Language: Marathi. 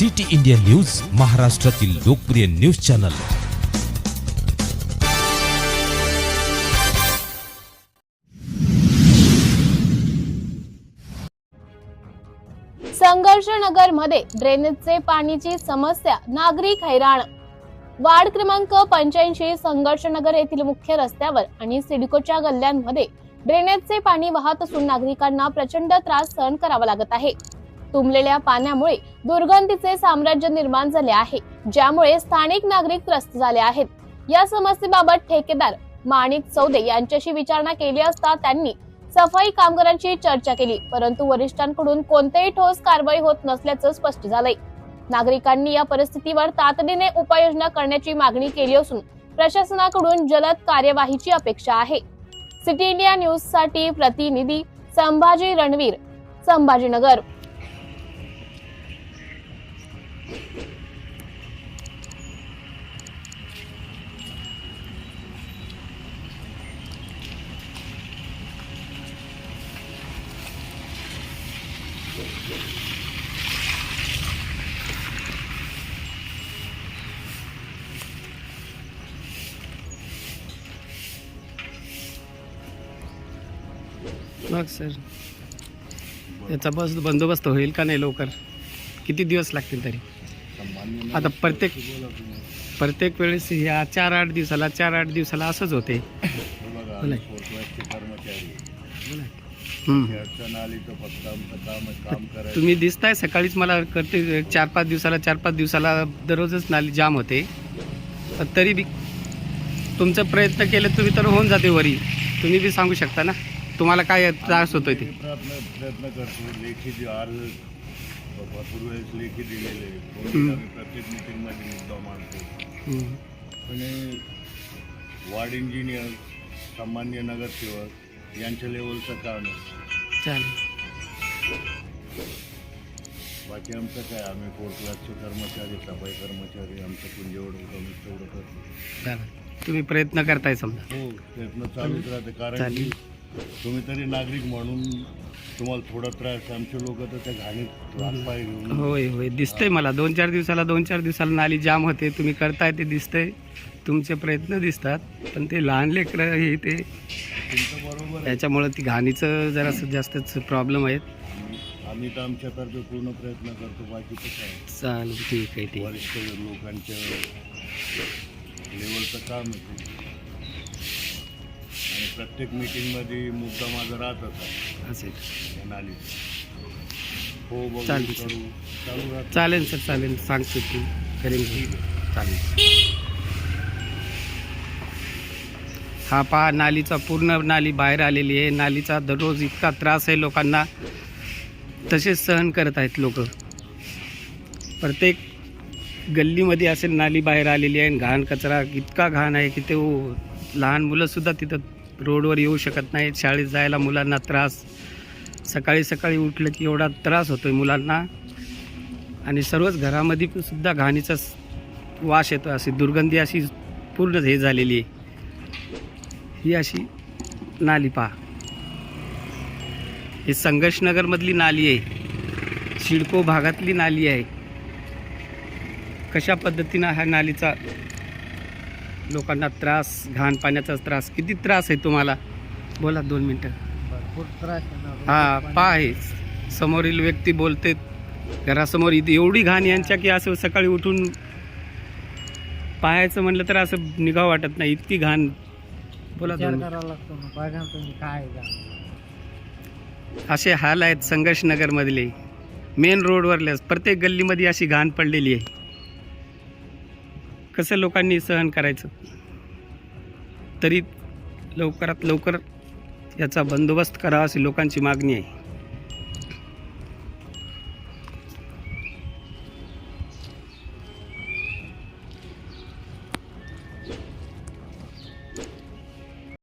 सिटी इंडिया न्यूज महाराष्ट्रातील लोकप्रिय न्यूज चॅनल. संघर्ष नगरमध्ये ड्रेनेजचे पाणीची समस्या नागरिक हैराण. वार्ड क्रमांक पंच्याऐंशी संघर्ष नगर येथील मुख्य रस्त्यावर आणि सिडकोच्या गल्ल्यांमध्ये ड्रेनेजचे पाणी वाहत असून नागरिकांना प्रचंड त्रास सहन करावा लागत आहे. तुंबलेल्या पाण्यामुळे दुर्गंधीचे साम्राज्य निर्माण झाले आहे ज्यामुळे स्थानिक नागरिक त्रस्त झाले आहेत. या समस्येबाबत ठेकेदार माणिक चौदे यांच्याशी विचारणा केली असता त्यांनी सफाई कामगारांची चर्चा केली परंतु वरिष्ठांकडून कोणतेही ठोस कारवाई होत नसल्याचं स्पष्ट झालंय. नागरिकांनी या परिस्थितीवर तातडीने उपाययोजना करण्याची मागणी केली असून प्रशासनाकडून जलद कार्यवाहीची अपेक्षा आहे. सिटी इंडिया न्यूजसाठी प्रतिनिधी संभाजी रणवीर संभाजीनगर. मग सर याचा बस बंदोबस्त होईल का नाही लवकर? किती दिवस लागतील तरी? आता प्रत्येक प्रत्येक वेळेस ह्या चार आठ दिवसाला चार आठ दिवसाला असंच होते. हो बोला. हम्म. तुम्ही दिसताय सकाळीच मला करते चार पाच दिवसाला चार पाच दिवसाला दररोजच नाली जाम होते पण तरी बी तुमचा प्रयत्न केले तुम्ही तर होऊन जाते वरी तुम्ही बी सांगू शकता ना तुम्हाला काय त्रास होतोय ते प्रयत्न प्रयत्न करतो लेखी जे अर्ज भरपूर वेळेस लेखी दिलेले. आम्ही प्रत्येक मिटिंगमध्ये मुद्दा मांडतो हम्म. आणि वार्ड इंजिनियर सामान्य नगरसेवक यांच्या लेवलचं काम आहे चालेल. बाकी आमचं काय आम्ही फोर क्लासचे कर्मचारी सफाई कर्मचारी आमच्याकडून जेवढं कमी तेवढं करतो. चालेल. तुम्ही प्रयत्न करताय समजा. हो प्रयत्न चालूच राहते कारण. तुम्ही तरी नागरिक म्हणून तुम्हाला थोडा त्रास आमचे लोक तर त्या घाणीत घेऊन होय होय. दिसतंय मला. दोन चार दिवसाला दोन चार दिवसाला नाली जाम होते. तुम्ही करताय ते दिसतंय. तुमचे प्रयत्न दिसतात पण ते लहान लेकरं हे ते तुमचं बरोबर आहे त्याच्यामुळं ती घाणीचं जरासं जास्तच प्रॉब्लेम आहेत. आम्ही- तर आमच्यातर्फे पूर्ण प्रयत्न करतो बाकीचं काय? चालेल ठीक आहे ठीक. वरिष्ठ लोकांच्या लेवलचं काम आहे. ते. आणि प्रत्येक मीटिंगमध्ये मुद्दा माझा राहतच आहे असेल हो चालेल. सर चालेल सर चालेल. सांगतो की करेन. चालेल. हा पहा नालीचा पूर्ण नाली बाहेर आलेली आहे. नालीचा दररोज इतका त्रास आहे लोकांना. तसेच सहन करत आहेत लोक. प्रत्येक गल्लीमध्ये असेल नाली बाहेर आलेली आहे. आणि घाण कचरा इतका घाण आहे की ते लहान मुलंसुद्धा तिथं रोडवर येऊ शकत नाहीत. शाळेत जायला मुलांना त्रास. सकाळी सकाळी उठलं की एवढा त्रास होतो आहे मुलांना. आणि सर्वच घरामध्ये पण सुद्धा घाणीचा वास येतो. अशी दुर्गंधी अशी पूर्ण हे झालेली आहे. ही अशी नाली पहा. ही संघर्षनगरमधली नाली आहे. शिडको भागातली नाली आहे. कशा पद्धतीनं हा नालीचा लोकांना त्रास घाण पाण्याचा त्रास किती त्रास आहे तुम्हाला? बोला दोन मिनटं. हा हे. समोरील व्यक्ती बोलते घरासमोर इथे एवढी घाण यांच्या की असं सकाळी उठून पाहायचं म्हणलं तर असं निघावं वाटत नाही इतकी घाण. बोला काय असे हाल आहेत संघर्षनगरमधले मेन रोडवरल्या प्रत्येक गल्लीमध्ये अशी घाण पडलेली आहे. कसं लोकांनी सहन करायचं? तरी लवकरात लवकर याचा बंदोबस्त करावा अशी लोकांची मागणी आहे.